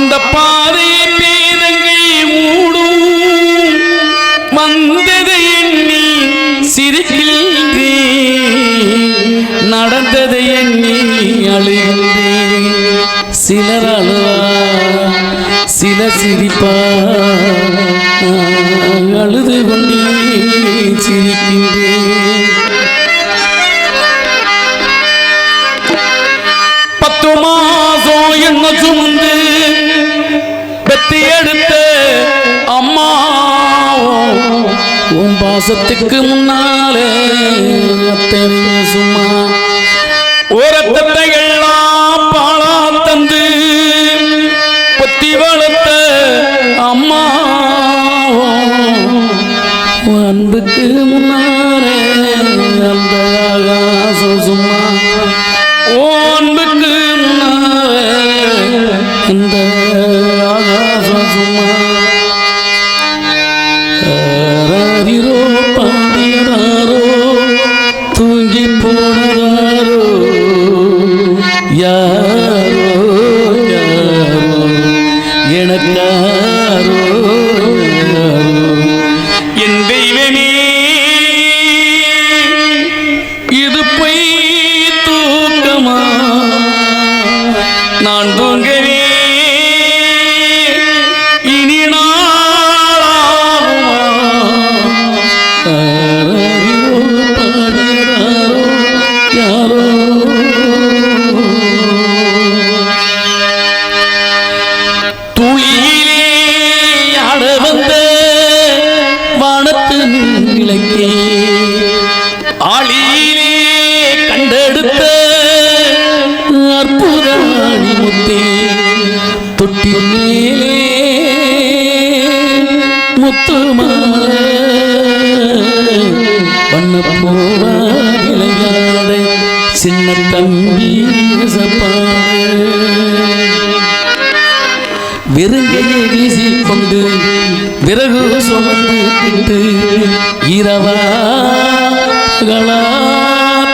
அந்த பாதை பேதங்கள் மூடும். வந்ததை எண்ணி சிரிக்கின்றே நடந்ததை எண்ணி அழுகின்றே சிலர் அழுவா சில சிரிப்பா அழுது கொண்டே சிரிக்கின்றேன் உன் பாசத்துக்கு முன்னாலே சும்மா. ஓரத்தத்தை எல்லாம் பாலா தந்து பொத்தி வளர்த்த அம்மா அன்புக்கு முன்னாலே அந்த ஆகாசம் சும்மா. ஓன்புக்கு முன்னாலே அந்த No. தொட்டி மேலே முத்து வண்ண போவா விளையாட சின்ன தம்பி சப்பாடு வீசி கொண்டு விறகு சுமந்து கிட்டு இரவாகளா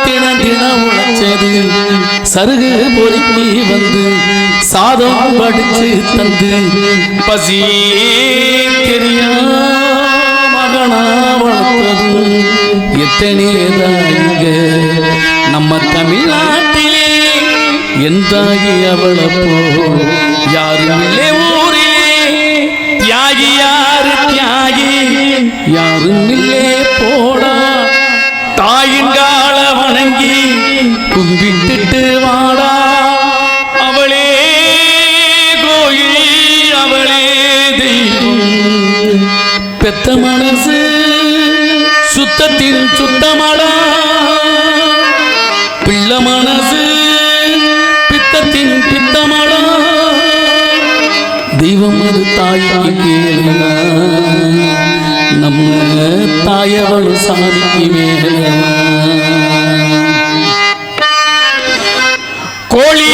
தின தின உழைச்சது சருகு பொறுக்கி வந்து சாதம் படிச்சு தந்து. பசி தெரியா மகனா வளர்த்தது. எத்தனை நம்ம தமிழ்நாட்டிலே? எந்தாகி அவளப்போ யாரும் இல்லை ஊரிலே? தியாகி யாரு தியாகி? யாரும் இல்லை போடா? தாயின் மனசு சுத்தத்தில் சுத்தமடா. பிள்ள மனசு பித்தத்தின் பித்தமடா. தெய்வம் அது தாய்க்கு கேளுனா நம்ம தாயவள் சாதிக்கு மேலா. கோழி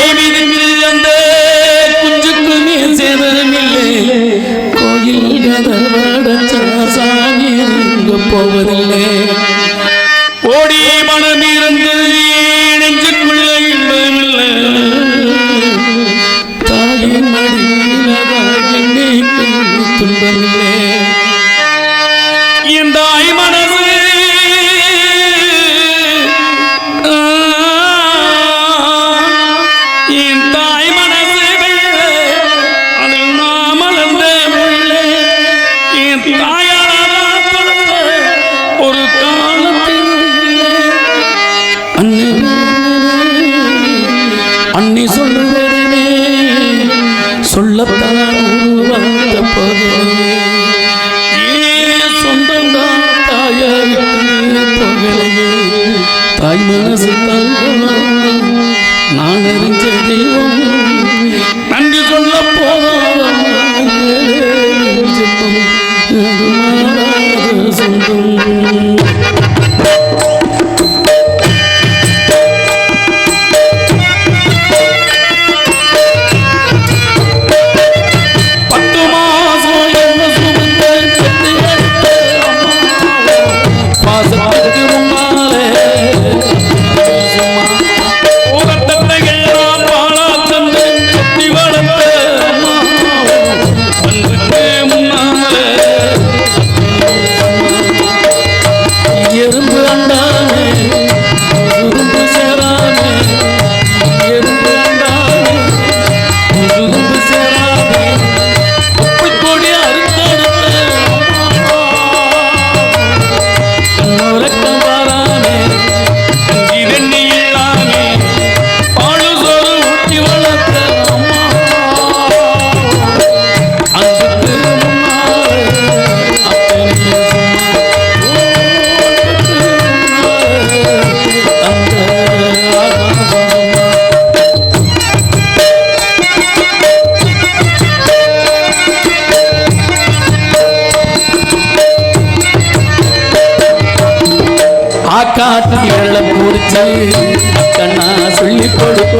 கொடுப்ப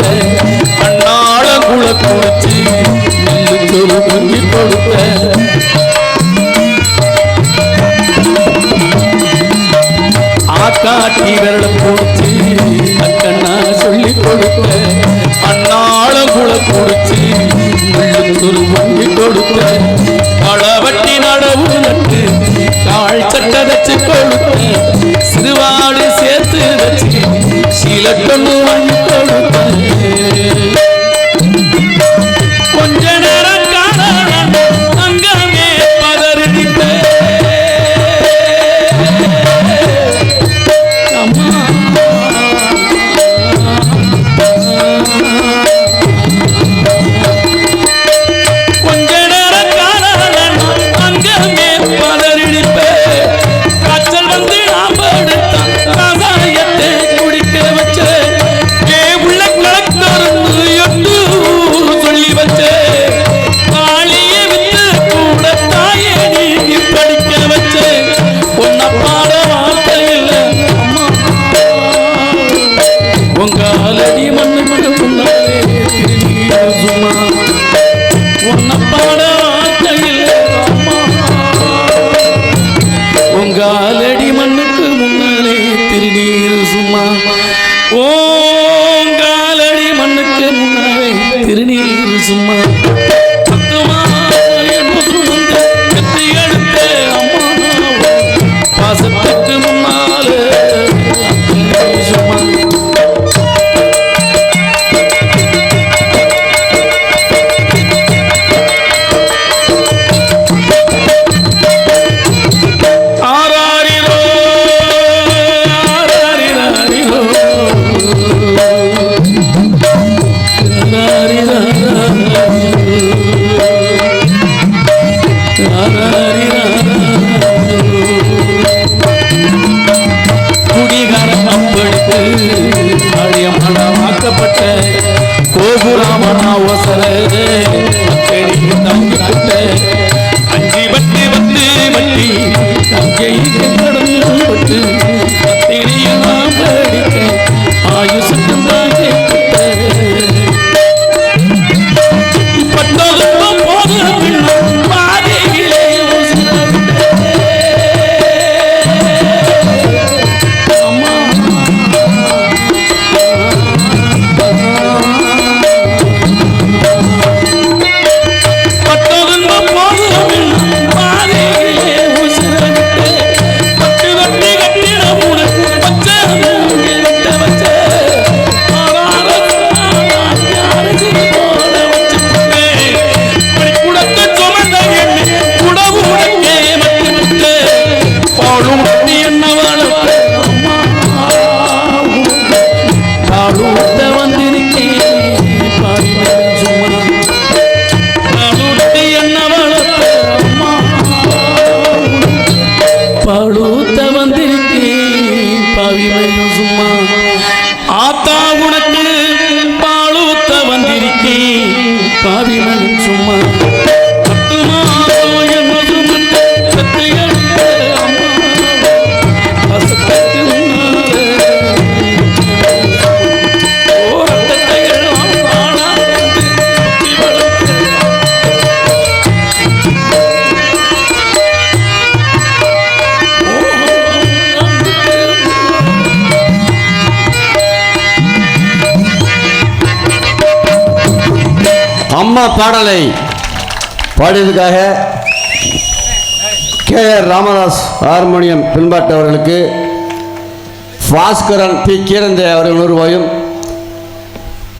அண்ணாள குளக்குறிச்சி நெல்லுத்தொரு கல்வி கொடுப்ப ஆத்தாட்டி விரல கொடுத்து அக்கண்ணா சொல்லி கொடுப்ப அண்ணாள குளக்குறிச்சி நெல்லுத்தொரு கல்வி கொடுப்ப களவட்டி நடவு நட்டு கால் சட்ட வச்சு கொடுப்ப சிறுவாடு சேர்த்து வச்சு சீலட்டொன்னு Oh! அம்மா பாடலை பாடியதுக்காக கே ஆர் ராமதாஸ் ஹார்மோனியம் பின்பாட்டவர்களுக்கு பாஸ்கரன் பி கீரந்தே அவர்கள் நூறு